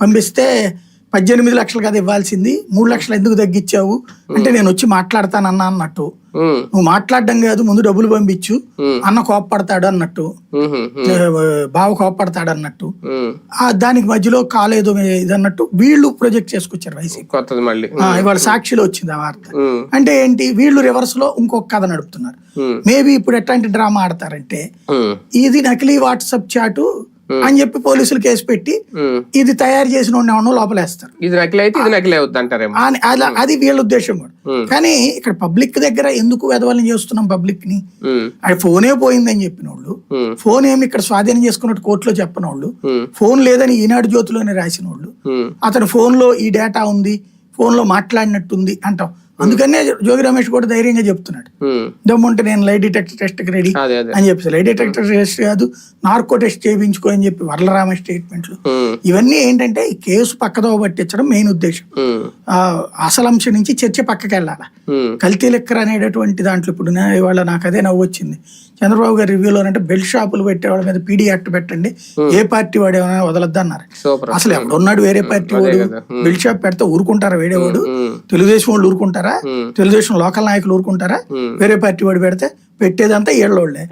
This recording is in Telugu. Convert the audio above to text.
పంపిస్తే పద్దెనిమిది లక్షలు కదా ఇవ్వాల్సింది. మూడు లక్షలు ఎందుకు తగ్గించావు? అంటే నేను వచ్చి మాట్లాడతానన్నా అన్నట్టు. నువ్వు మాట్లాడడం కాదు ముందు డబ్బులు పంపించు. అన్న కోప్పడతాడు అన్నట్టు. బావ కోప్పడతాడు అన్నట్టు. దానికి మధ్యలో కాలేదో ఇది అన్నట్టు వీళ్ళు ప్రొజెక్ట్ చేసుకొచ్చారు వైసీపీ ఇవాళ సాక్షిలో వచ్చింది ఆ వార్త. అంటే ఏంటి వీళ్ళు రివర్స్లో ఇంకొక కథ నడుపుతున్నారు. మేబీ ఇప్పుడు ఎట్లాంటి డ్రామా ఆడతారంటే ఇది నకిలీ వాట్సాప్ చాటు అని చెప్పి పోలీసులు కేసు పెట్టి. ఇది తయారు చేసిన ఎవరినో లోపలేస్తారు. ఇది నకిలీ అయితే ఇది నకిలీ అంటారేమో అని- అలా అది వీళ్ళ ఉద్దేశం కూడా. కానీ ఇక్కడ పబ్లిక్ దగ్గర ఎందుకు వెదవాలని చేస్తున్నాం పబ్లిక్ని అది ఫోనే పోయిందని చెప్పిన వాళ్ళు ఫోన్ ఏమి ఇక్కడ స్వాధీనం చేసుకున్నట్టు కోర్టులో చెప్పిన వాళ్ళు ఫోన్ లేదని ఈనాడు జ్యోతిలోనే రాసిన వాళ్ళు అతని ఫోన్లో ఈ డేటా ఉంది ఫోన్లో మాట్లాడినట్టుంది అంటాం. అందుకనే జోగి రమేష్ కూడా ధైర్యంగా చెప్తున్నాడు. దమ్ముంటే నేను లై డిటెక్టర్ టెస్ట్కి రెడీ అని చెప్పి లై డిటెక్టర్ టెస్ట్ కాదు నార్కో టెస్ట్ చేయించుకో అని చెప్పి వరలరామ స్టేట్మెంట్లు ఇవన్నీ ఏంటంటే ఈ కేసు పక్కదో పట్టించడం మెయిన్ ఉద్దేశం. అసలు అంశం నుంచి చర్చ పక్కకి వెళ్ళాలి? కల్తీ లెక్కర్ అనేటటువంటి దాంట్లో ఇప్పుడు ఇవాళ నాకు అదే నవ్వు వచ్చింది. చంద్రబాబు గారి రివ్యూలో అంటే బెల్ట్ షాపులు పెట్టే వాళ్ళ మీద పీడీ యాక్ట్ పెట్టండి. ఏ పార్టీ వాడు ఏమైనా వదలద్దు అన్నారు. అసలు ఎవడున్నాడు వేరే పార్టీ వాడు. బెల్ట్ షాప్ పెడితే ఊరుకుంటారా వేరేవాడు ఉమ్, తెలుగుదేశం వాళ్ళు ఊరుకుంటారా? ఉమ్. తెలుగుదేశం లోకల్ నాయకులు ఊరుకుంటారా. వేరే పార్టీ వాడు పెడితే పెట్టేదంతా ఏళ్ళోళ్ళే